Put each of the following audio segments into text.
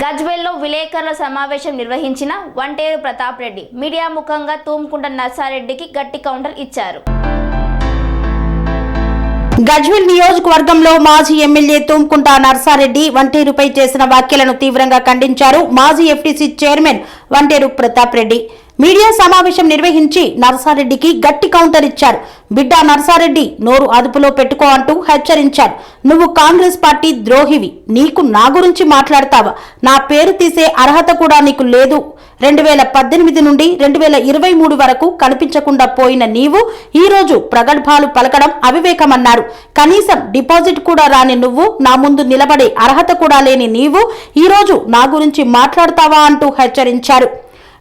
గజ్వేల్లో విలేకరుల సమావేశం నిర్వహించిన వంటేరు ప్రతాప్ రెడ్డి మీడియా ముఖంగా తూముకుంట నర్సారెడ్డికి గట్టి కౌంటర్ ఇచ్చారు. గజ్వేల్ నియోజకవర్గంలో మాజీ ఎమ్మెల్యే తూమ్కుంట నర్సారెడ్డి వంటేరుపై చేసిన వ్యాఖ్యలను తీవ్రంగా ఖండించారు మాజీ FTC chairman Vanteru Pratap Reddy. Media సమావేశం నిర్వహించి నర్సారెడ్డికి గట్టి కౌంటర్ ఇచ్చారు. బిడ్డ నర్సారెడ్డి నోరు అదుపులో పెట్టుకో అంటూ హెచ్చరించారు. నువ్వు కాంగ్రెస్ పార్టీ ద్రోహివి. నీకు నా గురించి మాట్లాడతావా? నా పేరు తీసే అర్హత కూడా నీకు లేదు. రెండు వేల పద్దెనిమిది నుండి రెండు వేల ఇరవై మూడు వరకు కనిపించకుండా పోయిన నీవు ఈ రోజు ప్రగల్భాలు పలకడం అవివేకమన్నారు. కనీసం డిపాజిట్ కూడా రాని నువ్వు నా ముందు నిలబడే అర్హత కూడా లేని నీవు ఈరోజు నా గురించి మాట్లాడతావా అంటూ హెచ్చరించారు.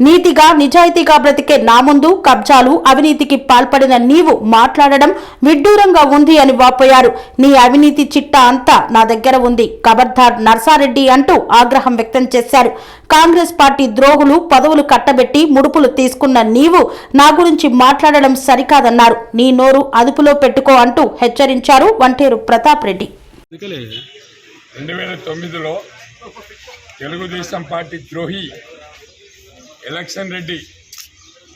నీతిగా నిజాయితీగా బ్రతికే నా ముందు కబ్జాలు అవినీతికి పాల్పడిన నీవు మాట్లాడడం విడ్డూరంగా ఉంది అని వాపోయారు. నీ అవినీతి చిట్టా అంతా నా దగ్గర ఉంది కబర్ధార్ నర్సారెడ్డి అంటూ ఆగ్రహం వ్యక్తం చేశారు. కాంగ్రెస్ పార్టీ ద్రోహులు పదవులు కట్టబెట్టి ముడుపులు తీసుకున్న నీవు నా గురించి మాట్లాడడం సరికాదన్నారు. నీ నోరు అదుపులో పెట్టుకో అంటూ హెచ్చరించారు వంటేరు ప్రతాప్ రెడ్డి. రెండు వేల తొమ్మిదిలో తెలుగుదేశం పార్టీ ద్రోహి ఎలక్షన్ రెడ్డి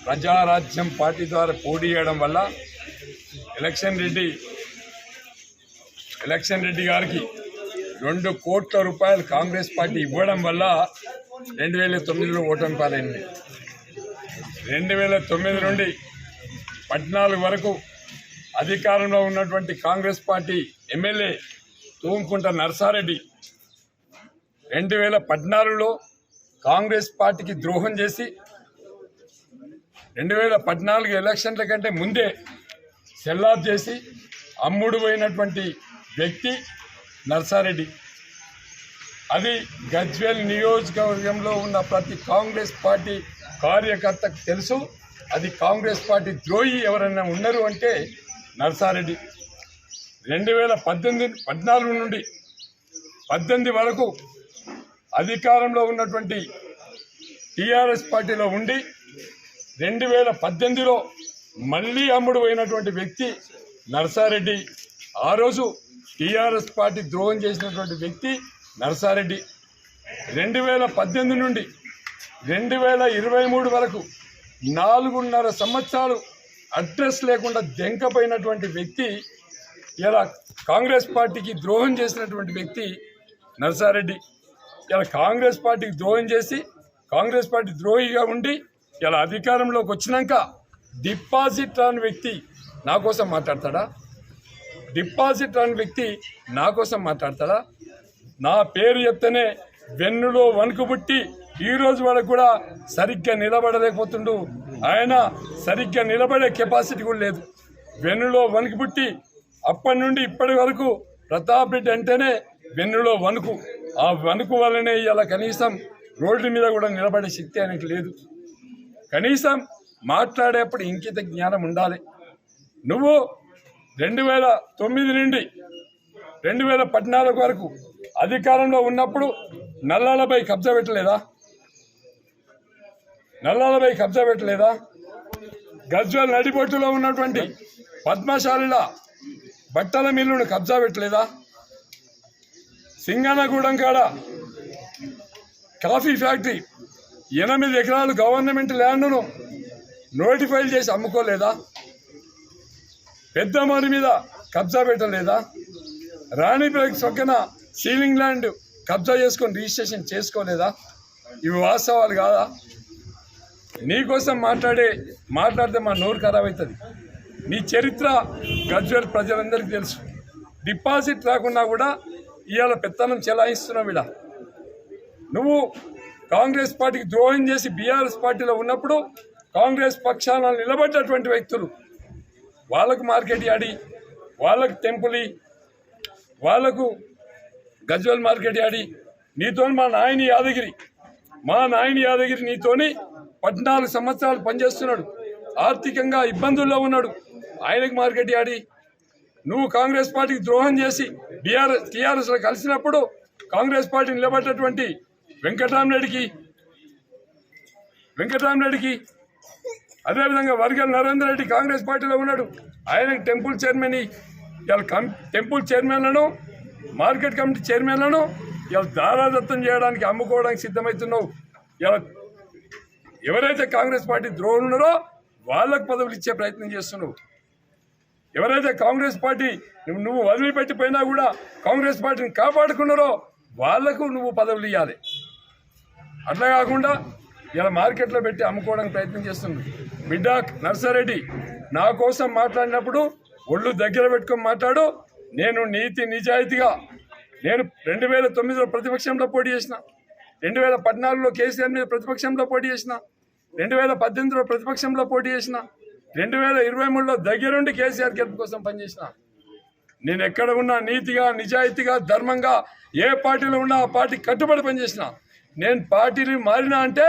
ప్రజారాజ్యం పార్టీ ద్వారా పోటీ చేయడం వల్ల ఎలక్షన్ రెడ్డి ఎలక్షన్ రెడ్డి గారికి రెండు కోట్ల రూపాయలు కాంగ్రెస్ పార్టీ ఇవ్వడం వల్ల రెండు వేల తొమ్మిదిలో ఓటమి పాలైంది. రెండు వేల తొమ్మిది నుండి పద్నాలుగు వరకు అధికారంలో ఉన్నటువంటి కాంగ్రెస్ పార్టీ ఎమ్మెల్యే తూంకుంట నర్సారెడ్డి రెండు వేల పద్నాలుగులో కాంగ్రెస్ పార్టీకి ద్రోహం చేసి రెండు వేల పద్నాలుగు ఎలక్షన్ల కంటే ముందే సెల్లాప్ చేసి అమ్ముడు పోయినటువంటి వ్యక్తి నర్సారెడ్డి. అది గజ్వేల్ నియోజకవర్గంలో ఉన్న ప్రతి కాంగ్రెస్ పార్టీ కార్యకర్తకు తెలుసు. అది కాంగ్రెస్ పార్టీ ద్రోహి ఎవరైనా ఉన్నారు అంటే నర్సారెడ్డి. రెండు వేల పద్దెనిమిది పద్నాలుగు నుండి పద్దెనిమిది వరకు అధికారంలో ఉన్నటువంటి టీఆర్ఎస్ పార్టీలో ఉండి రెండు వేల పద్దెనిమిదిలో మళ్ళీ అమ్ముడు పోయినటువంటి వ్యక్తి నర్సారెడ్డి. ఆ రోజు టీఆర్ఎస్ పార్టీ ద్రోహం చేసినటువంటి వ్యక్తి నర్సారెడ్డి. రెండు వేల పద్దెనిమిది నుండి రెండు వేల ఇరవై మూడు వరకు నాలుగున్నర సంవత్సరాలు అడ్రస్ లేకుండా దెంకపోయినటువంటి వ్యక్తి ఇలా కాంగ్రెస్ పార్టీకి ద్రోహం చేసినటువంటి వ్యక్తి నర్సారెడ్డి. ఇలా కాంగ్రెస్ పార్టీకి ద్రోహం చేసి కాంగ్రెస్ పార్టీ ద్రోహిగా ఉండి ఇలా అధికారంలోకి వచ్చినాక డిపాజిట్ రాని వ్యక్తి నా కోసం మాట్లాడతాడా? డిపాజిట్ రాని వ్యక్తి నా కోసం మాట్లాడతాడా? నా పేరు చెప్తేనే వెన్నులో వణుకు పుట్టి ఈ రోజు వరకు కూడా సరిగ్గా నిలబడలేకపోతుండు. ఆయన సరిగ్గా నిలబడే కెపాసిటీ కూడా లేదు. వెన్నులో వణుకు పుట్టి అప్పటి నుండి ఇప్పటి వరకు ప్రతాప్ రెడ్డి అంటేనే వెన్నులో వణుకు. ఆ వణుకు వల్లనే ఇలా కనీసం రోడ్డు మీద కూడా నిలబడే శక్తి ఆయనకు లేదు. కనీసం మాట్లాడేప్పుడు ఇంకిత జ్ఞానం ఉండాలి. నువ్వు రెండు వేల తొమ్మిది నుండి రెండు వేల పద్నాలుగు వరకు అధికారంలో ఉన్నప్పుడు నల్లాలపై కబ్జా పెట్టలేదా? నల్లాలపై కబ్జా పెట్టలేదా? గజ్వల్ నడిబొట్టులో ఉన్నటువంటి పద్మశాలిల బట్టల మిల్లును కబ్జా పెట్టలేదా? సింగనగూడెం కాడ కాఫీ ఫ్యాక్టరీ ఎనిమిది ఎకరాలు గవర్నమెంట్ ల్యాండ్ను నోటిఫై చేసి అమ్ముకోలేదా? పెద్ద మరి మీద కబ్జా పెట్టలేదా? రాణిపేట చొక్కన సీలింగ్ ల్యాండ్ కబ్జా చేసుకొని రిజిస్ట్రేషన్ చేసుకోలేదా? ఇవి వాస్తవాలు కాదా? నీకోసం మాట్లాడే మాట్లాడితే మా నోరు ఖరాబ్ అవుతుంది. నీ చరిత్ర గజ్వేల్ ప్రజలందరికీ తెలుసు. డిపాజిట్ రాకున్నా కూడా ఇవాళ పెత్తనం చెలాయిస్తున్నావు ఇలా నువ్వు కాంగ్రెస్ పార్టీకి ద్రోహం చేసి బీఆర్ఎస్ పార్టీలో ఉన్నప్పుడు కాంగ్రెస్ పక్షాన నిలబడ్డటువంటి వ్యక్తులు. వాళ్ళకు మార్కెట్ యాడి వాళ్ళకు టెంపులి వాళ్ళకు గజ్వల్ మార్కెట్ యాడి నీతో మా నాయని యాదగిరి. మా నాయని యాదగిరి నీతోని పద్నాలుగు సంవత్సరాలు పనిచేస్తున్నాడు. ఆర్థికంగా ఇబ్బందుల్లో ఉన్నాడు. ఆయనకు మార్కెట్ యాడి నువ్వు కాంగ్రెస్ పార్టీకి ద్రోహం చేసి బీఆర్ఎస్ టీఆర్ఎస్లో కలిసినప్పుడు కాంగ్రెస్ పార్టీ నిలబడ్డటువంటి వెంకటరామరెడ్డికి వెంకటరామరెడ్డికి అదేవిధంగా వర్గల్ నరేందర్ రెడ్డి కాంగ్రెస్ పార్టీలో ఉన్నాడు. ఆయనకి టెంపుల్ చైర్మన్ ఇవాళ కం టెంపుల్ చైర్మన్లను మార్కెట్ కమిటీ చైర్మన్లను ఇలా దారాదత్తం చేయడానికి అమ్ముకోవడానికి సిద్ధమవుతున్నావు. ఇలా ఎవరైతే కాంగ్రెస్ పార్టీ ద్రోహులు ఉన్నారో వాళ్ళకు పదవులు ఇచ్చే ప్రయత్నం చేస్తున్నావు. ఎవరైతే కాంగ్రెస్ పార్టీ నువ్వు నువ్వు వదిలిపెట్టిపోయినా కూడా కాంగ్రెస్ పార్టీని కాపాడుకున్నారో వాళ్ళకు నువ్వు పదవులు ఇవ్వాలి అట్లా కాకుండా ఇలా మార్కెట్లో పెట్టి అమ్ముకోవడానికి ప్రయత్నం చేస్తుంది. బిడ్డ నర్సారెడ్డి నా కోసం మాట్లాడినప్పుడు ఒళ్ళు దగ్గర పెట్టుకొని మాట్లాడు. నేను నీతి నిజాయితీగా నేను రెండు వేల తొమ్మిదిలో ప్రతిపక్షంలో పోటీ చేసిన రెండు వేల పద్నాలుగులో కేసీఆర్ మీద ప్రతిపక్షంలో పోటీ చేసిన రెండు వేల పద్దెనిమిదిలో ప్రతిపక్షంలో పోటీ చేసిన రెండు వేల ఇరవై మూడులో దగ్గరుండి కేసీఆర్ గెలుపు కోసం పనిచేసిన. నేను ఎక్కడ ఉన్నా నీతిగా నిజాయితీగా ధర్మంగా ఏ పార్టీలో ఉన్నా ఆ పార్టీ కట్టుబడి పనిచేసిన. నేను పార్టీని మారినా అంటే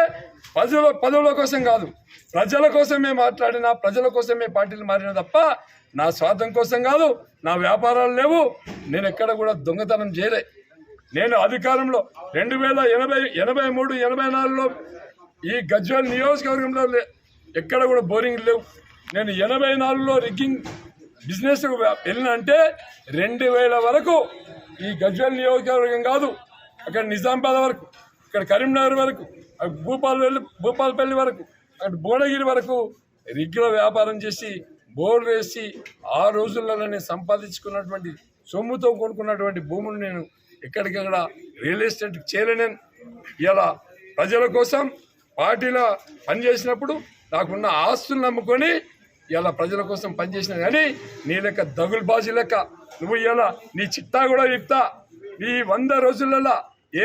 ప్రజల పదవుల కోసం కాదు ప్రజల కోసమే మాట్లాడినా ప్రజల కోసమే పార్టీలు మారిన తప్ప నా స్వార్థం కోసం కాదు నా వ్యాపారాలు లేవు. నేను ఎక్కడ కూడా దొంగతనం చేయలే. నేను అధికారంలో రెండు వేల ఎనభై ఎనభై మూడు ఎనభై నాలుగులో ఈ గజ్వేల్ నియోజకవర్గంలో ఎక్కడ కూడా బోరింగ్ లేవు. నేను ఎనభై నాలుగులో రిగ్గింగ్ బిజినెస్ వెళ్ళిన అంటే రెండు వేల వరకు ఈ గజ్వేల్ నియోజకవర్గం కాదు అక్కడ నిజామాబాద్ వరకు ఇక్కడ కరీంనగర్ వరకు అక్కడ భూపాల్ భూపాలపల్లి వరకు అక్కడ భువనగిరి వరకు రిగ్గుల వ్యాపారం చేసి బోర్లు వేసి ఆ రోజుల్లో నేను సంపాదించుకున్నటువంటి సొమ్ముతో కొనుక్కున్నటువంటి భూములు నేను ఎక్కడికక్కడ రియల్ ఎస్టేట్ చేయలేను. ఇలా ప్రజల కోసం పార్టీలో పనిచేసినప్పుడు నాకున్న ఆస్తులు నమ్ముకొని ఇలా ప్రజల కోసం పనిచేసిన కానీ నీ లెక్క దగులు బాజీ లెక్క నువ్వు ఇలా నీ చిట్టా కూడా చెప్తా ఈ వంద రోజులలో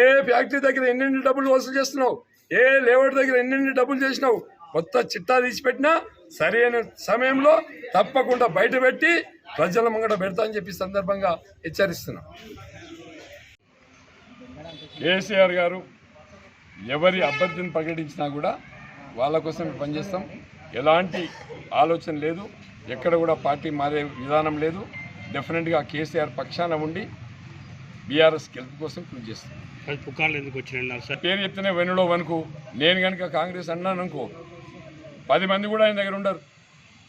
ఏ ఫ్యాక్టరీ దగ్గర ఎన్నెన్ని డబ్బులు వసూలు చేస్తున్నావు? ఏ లేబర్ దగ్గర ఎన్నెన్ని డబ్బులు చేసినావు? కొత్త చిట్టా తీసిపెట్టినా సరైన సమయంలో తప్పకుండా బయట పెట్టి ప్రజల ముంగట పెడతా అని చెప్పి సందర్భంగా హెచ్చరిస్తున్నా. కేసీఆర్ గారు ఎవరి అభ్యర్థిని ప్రకటించినా కూడా వాళ్ళ కోసం పనిచేస్తాం. ఎలాంటి ఆలోచన లేదు. ఎక్కడ కూడా పార్టీ మారే విధానం లేదు. డెఫినెట్గా కేసీఆర్ పక్షాన ఉండి బీఆర్ఎస్ గెలుపు కోసం కృషి చేస్తాం అది పుకార్లు ఎందుకు వచ్చినాయి సార్? పేరు చెప్తేనే వెనులో వనుకు నేను కనుక కాంగ్రెస్ అన్నాను అనుకో పది మంది కూడా ఆయన దగ్గర ఉండరు.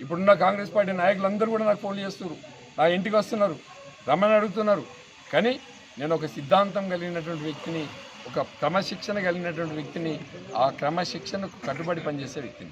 ఇప్పుడున్న కాంగ్రెస్ పార్టీ నాయకులందరూ కూడా నాకు ఫోన్ చేస్తున్నారు. నా ఇంటికి వస్తున్నారు. రమ్మని అడుగుతున్నారు. కానీ నేను ఒక సిద్ధాంతం కలిగినటువంటి వ్యక్తిని ఒక క్రమశిక్షణ కలిగినటువంటి వ్యక్తిని ఆ క్రమశిక్షణకు కట్టుబడి పనిచేసే వ్యక్తిని.